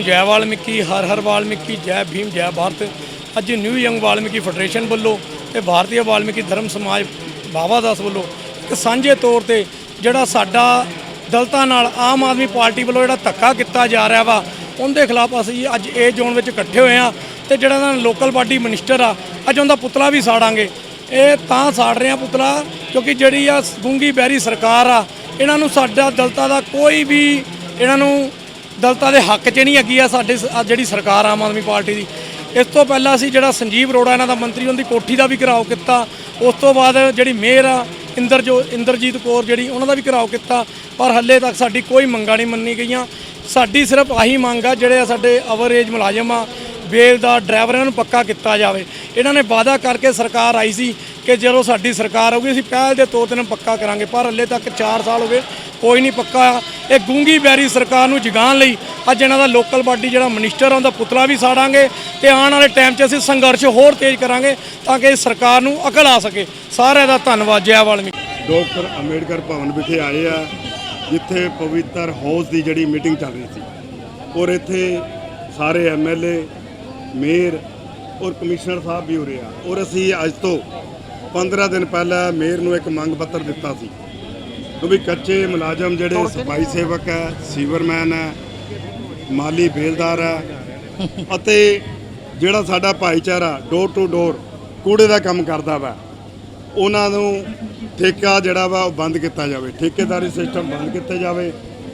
ਨੂੰ ਜੈ ਵਾਲਮੀਕੀ, ਹਰ ਹਰ ਵਾਲਮੀਕੀ, ਜੈ ਭੀਮ, ਜੈ ਭਾਰਤ। ਅੱਜ ਨਿਊ ਯੰਗ ਵਾਲਮੀਕੀ ਫੈਡਰੇਸ਼ਨ ਵੱਲੋਂ ਤੇ ਭਾਰਤੀ ਵਾਲਮੀਕੀ ਧਰਮ ਸਮਾਜ ਬਾਬਾ ਦਾਸ ਵੱਲੋਂ ਇੱਕ ਸਾਂਝੇ ਤੌਰ ਤੇ ਜਿਹੜਾ ਸਾਡਾ ਦਲਤਾਂ ਨਾਲ ਆਮ ਆਦਮੀ ਪਾਰਟੀ ਵੱਲੋਂ ਜਿਹੜਾ ਧੱਕਾ ਕੀਤਾ ਜਾ ਰਿਹਾ ਵਾ, ਉਹਦੇ ਖਿਲਾਫ ਅਸੀਂ ਅੱਜ ਇਹ ਜ਼ੋਨ ਵਿੱਚ ਇਕੱਠੇ ਹੋਏ ਆ ਤੇ ਜਿਹੜਾ ਨਾ ਲੋਕਲ ਬਾਡੀ ਮਿਨਿਸਟਰ ਆ, ਅੱਜ ਉਹਦਾ ਪੁਤਲਾ ਵੀ ਸਾੜਾਂਗੇ। ਇਹ ਤਾਂ ਸਾੜ ਰਹੇ ਆ ਪੁਤਲਾ ਕਿਉਂਕਿ ਜਿਹੜੀ ਆ ਗੁੰਗੀ ਬੈਰੀ ਸਰਕਾਰ ਆ, ਇਹਨਾਂ ਨੂੰ ਸਾਡਾ ਦਲਤਾ ਦਾ ਕੋਈ ਵੀ ਇਹਨਾਂ ਨੂੰ ਦਲਤਾਂ ਦੇ ਹੱਕ 'ਚ ਨਹੀਂ ਹੈਗੀ ਆ ਸਾਡੇ ਸ- ਜਿਹੜੀ ਸਰਕਾਰ ਆਮ ਆਦਮੀ ਪਾਰਟੀ ਦੀ। ਇਸ ਤੋਂ ਪਹਿਲਾਂ ਅਸੀਂ ਜਿਹੜਾ ਸੰਜੀਵ ਅਰੋੜਾ ਇਹਨਾਂ ਦਾ ਮੰਤਰੀ ਉਹਨਾਂ ਦੀ ਕੋਠੀ ਦਾ ਵੀ ਘਿਰਾਓ ਕੀਤਾ। ਉਸ ਤੋਂ ਬਾਅਦ ਜਿਹੜੀ ਮੇਅਰ ਆ, ਇੰਦਰ ਜੋ ਇੰਦਰਜੀਤ ਕੌਰ ਜਿਹੜੀ, ਉਹਨਾਂ ਦਾ ਵੀ ਘਿਰਾਓ ਕੀਤਾ। ਪਰ ਹੱਲੇ ਤੱਕ ਸਾਡੀ ਕੋਈ ਮੰਗਾਂ ਨਹੀਂ ਮੰਨੀ ਗਈਆਂ। ਸਾਡੀ ਸਿਰਫ ਆਹੀ ਮੰਗ ਆ, ਜਿਹੜੇ ਆ ਸਾਡੇ ਅਵਰੇਜ ਮੁਲਾਜ਼ਮ ਆ ਬੇਲ ਦਾ ਡਰਾਈਵਰ ਇਹਨਾਂ ਨੂੰ ਪੱਕਾ ਕੀਤਾ ਜਾਵੇ। ਇਹਨਾਂ ਨੇ ਵਾਅਦਾ ਕਰਕੇ ਸਰਕਾਰ ਆਈ ਸੀ ਕਿ ਜਦੋਂ ਸਾਡੀ ਸਰਕਾਰ ਆਊਗੀ, ਅਸੀਂ ਪਹਿਲ ਦੇ ਤੌਰ ਤੇ ਇਹਨਾਂ ਪੱਕਾ ਕਰਾਂਗੇ। ਪਰ ਹੱਲੇ ਤੱਕ 4 ਸਾਲ ਹੋ ਗਏ, ਕੋਈ ਨਹੀਂ ਪੱਕਾ ਆ ਇਹ ਗੂੰਗੀ ਬੈਰੀ ਸਰਕਾਰ ਨੂੰ ਜਗਾਉਣ ਲਈ ਅੱਜ ਇਹਨਾਂ ਦਾ ਲੋਕਲ ਬਾਡੀ ਜਿਹੜਾ ਮਿਨਿਸਟਰ ਆ, ਉਹਦਾ ਪੁਤਲਾ ਵੀ ਸਾੜਾਂਗੇ ਤੇ ਆਉਣ ਵਾਲੇ ਟਾਈਮ 'ਚ ਅਸੀਂ ਸੰਘਰਸ਼ ਹੋਰ ਤੇਜ਼ ਕਰਾਂਗੇ ਤਾਂ ਕਿ ਸਰਕਾਰ ਨੂੰ ਅਕਲ ਆ ਸਕੇ। ਸਾਰਿਆਂ ਦਾ ਧੰਨਵਾਦ। ਜੈ ਵਾਲਮੀ। ਡਾਕਟਰ ਅੰਬੇਡਕਰ ਭਵਨ ਵਿਖੇ ਆਏ ਆ, ਜਿੱਥੇ ਪਵਿੱਤਰ ਹਾਊਸ ਦੀ ਜਿਹੜੀ ਮੀਟਿੰਗ ਚੱਲ ਰਹੀ ਸੀ। ਔਰ ਇੱਥੇ ਸਾਰੇ ਐਮਐਲਏ ਮੇਅਰ ਔਰ ਕਮਿਸ਼ਨਰ ਸਾਹਿਬ ਵੀ ਉਰੇ ਆ। ਔਰ ਅਸੀਂ ਅੱਜ ਤੋਂ 15 ਦਿਨ ਪਹਿਲਾਂ ਮੇਅਰ ਨੂੰ ਇੱਕ ਮੰਗ ਪੱਤਰ ਦਿੱਤਾ ਸੀ ਕਿ ਵੀ ਕੱਚੇ ਮੁਲਾਜ਼ਮ ਜਿਹੜੇ ਸਫ਼ਾਈ ਸੇਵਕ ਹੈ ਸੀਵਰਮੈਨ ਹੈ ਮਾਲੀ ਬੇਲਦਾਰ ਹੈ ਅਤੇ ਜਿਹੜਾ ਸਾਡਾ ਭਾਈਚਾਰਾ ਡੋਰ ਟੂ ਡੋਰ ਕੂੜੇ ਦਾ ਕੰਮ ਕਰਦਾ ਵਾ ਉਹਨਾਂ ਨੂੰ ਠੇਕਾ ਜਿਹੜਾ ਵਾ ਉਹ ਬੰਦ ਕੀਤਾ ਜਾਵੇ ਠੇਕੇਦਾਰੀ ਸਿਸਟਮ ਬੰਦ ਕੀਤਾ ਜਾਵੇ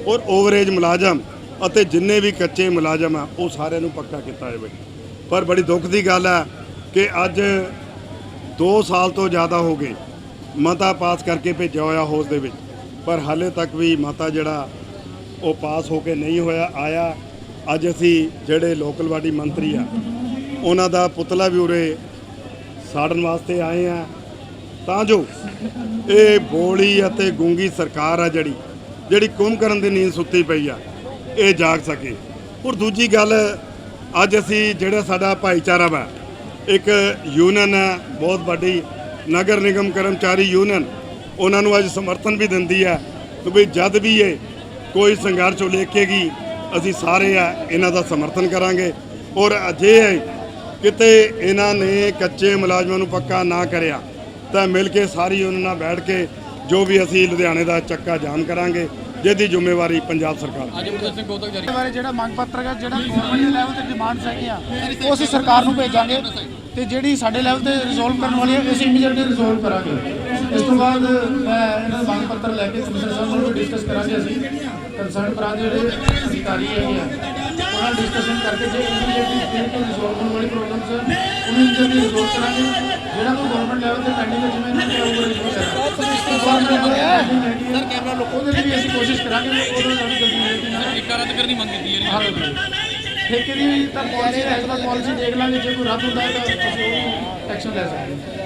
ਔਰ ਓਵਰੇਜ ਮੁਲਾਜ਼ਮ ਅਤੇ ਜਿੰਨੇ ਵੀ ਕੱਚੇ ਮੁਲਾਜ਼ਮ ਆ ਉਹ ਸਾਰਿਆਂ ਨੂੰ ਪੱਕਾ ਕੀਤਾ ਜਾਵੇ। ਪਰ ਬੜੀ ਦੁੱਖ ਦੀ ਗੱਲ ਹੈ ਕਿ ਅੱਜ 2 ਸਾਲ ਤੋਂ ਜ਼ਿਆਦਾ ਹੋ ਗਏ ਮਤਾ ਪਾਸ ਕਰਕੇ ਭੇਜਿਆ ਹੋਇਆ ਹਾਊਸ ਦੇ ਵਿੱਚ। ਪਰ ਹਾਲੇ ਤੱਕ ਵੀ ਮਤਾ ਜਿਹੜਾ ਉਹ ਪਾਸ ਹੋ ਕੇ ਨਹੀਂ ਹੋਇਆ, ਆਇਆ। ਅੱਜ ਅਸੀਂ ਜਿਹੜੇ ਲੋਕਲ ਬਾਡੀ ਮੰਤਰੀ ਆ, ਉਹਨਾਂ ਦਾ ਪੁਤਲਾ ਵੀ ਉਰੇ ਸਾੜਨ ਵਾਸਤੇ ਆਏ ਆ। ਤਾਂ ਜੋ ਇਹ ਬੋਲੀ ਅਤੇ ਗੂੰਗੀ ਸਰਕਾਰ ਆ ਜਿਹੜੀ ਜਿਹੜੀ ਕੁੰਭ ਕਰਨ ਦੀ ਨੀਂਦ ਸੁੱਤੀ ਪਈ ਆ, ਇਹ ਜਾਗ ਸਕੇ। ਔਰ ਦੂਜੀ ਗੱਲ, ਅੱਜ ਅਸੀਂ ਜਿਹੜਾ ਸਾਡਾ ਭਾਈਚਾਰਾ ਵਾ, ਇੱਕ ਯੂਨੀਅਨ ਹੈ ਬਹੁਤ ਵੱਡੀ ਨਗਰ ਨਿਗਮ ਕਰਮਚਾਰੀ ਯੂਨੀਅਨ ਉਹਨਾਂ ਨੂੰ ਅੱਜ ਸਮਰਥਨ ਵੀ ਦਿੰਦੀ ਹੈ ਕਿ ਵੀ ਜਦ ਵੀ ਇਹ ਕੋਈ ਸੰਘਰਸ਼ ਉਲੇਖੇਗੀ ਅਸੀਂ ਸਾਰੇ ਆ ਇਹਨਾਂ ਦਾ ਸਮਰਥਨ ਕਰਾਂਗੇ। ਔਰ ਅਜੇ ਕਿਤੇ ਇਹਨਾਂ ਨੇ ਕੱਚੇ ਮੁਲਾਜ਼ਮਾਂ ਨੂੰ ਪੱਕਾ ਨਾ ਕਰਿਆ ਤਾਂ ਮਿਲ ਕੇ ਸਾਰੀ ਉਹਨਾਂ ਨਾਲ ਬੈਠ ਕੇ ਜੋ ਵੀ ਅਸੀਂ ਲੁਧਿਆਣੇ ਦਾ ਚੱਕਾ ਜਾਮ ਕਰਾਂਗੇ ਜਿਹਦੀ ਜ਼ਿੰਮੇਵਾਰੀ ਪੰਜਾਬ ਸਰਕਾਰ ਦੀ। ਇਹਦੇ ਬਾਰੇ ਜਿਹੜਾ ਮੰਗ ਪੱਤਰ ਹੈ ਜਿਹੜਾ ਗਵਰਨਮੈਂਟ ਦੇ ਲੈਵਲ ਤੇ ਡਿਮਾਂਡਸ ਹੈਗੀਆਂ ਉਹ ਅਸੀਂ ਸਰਕਾਰ ਨੂੰ ਭੇਜਾਂਗੇ ਤੇ ਜਿਹੜੀ ਸਾਡੇ ਲੈਵਲ ਤੇ ਰਿਜ਼ੋਲਵ ਕਰਨ ਵਾਲੀ ਹੈ ਅਸੀਂ ਇਮੀਡੀਏਟਲੀ ਰਿਜ਼ੋਲਵ ਕਰਾਂਗੇ। ਇਸ ਤੋਂ ਬਾਅਦ ਮੈਂ ਇਹਨਾਂ ਦਾ ਮੰਗ ਪੱਤਰ ਲੈ ਕੇ ਕਮਿਸ਼ਨਰ ਸਾਹਿਬ ਨਾਲ ਡਿਸਕਸ ਕਰਾਂਗੇ ਅਸੀਂ। ਕੰਸਰਨ ਪ੍ਰਾਂਤ ਦੇ ਜਿਹੜੇ ਅਧਿਕਾਰੀ ਹੈਗੇ ਆ ਉਹਨਾਂ ਨਾਲ ਡਿਸਕਸ਼ਨ ਕਰਕੇ ਜੇ ਇਮੀਡੀਏਟਲੀ ਜਿਹੜੇ ਰਿਜ਼ੋਲਵ ਹੋਣ ਵਾਲੀ ਪ੍ਰੋਬਲਮਸ ਉਹਨੂੰ ਇਮੀਡੀਏਟਲੀ ਰਿਜ਼ੋਲਵ ਕਰਾਂਗੇ। ਜਿਹੜਾ ਕੋਈ ਗਵਰਨਮੈਂਟ ਲੈਵਲ ਤੇ ਪੈਂਡਿੰਗ ਹੈ ਜਿਵੇਂ ਇਹਨਾਂ ਨੇ ਉਹ ਰਿਜ਼ੋਲਵ ਕਰਾਂਗੇ। ਸਰ ਕੈਮਰਾ ਲੋਕੋ ਦੇ ਵੀ ਅਸੀਂ ਕੋਸ਼ਿਸ਼ ਕਰਾਂਗੇ ਨਾਲ ਵੀ ਜਲਦੀ ਮਿਲੇਗੀ ਨਾ ਠੇਕਾ ਰੱਦ ਕਰਨ ਦੀ ਮੰਗ ਕੀਤੀ ਹੈ ਹਾਂ। ਠੇਕੇ ਦੀ ਤਾਂ ਪਾਲਿਸੀ ਐਸ ਦਾ ਪਾਲਿਸੀ ਦੇਖ ਲਾਂਗੇ ਜੇ ਕੋਈ ਰੱਦ ਹੁੰਦਾ ਹੈ ਤਾਂ ਅਸੀਂ ਉਹ ਐਕਸ਼ਨ ਲੈ ਸਕਦੇ ਹਾਂ।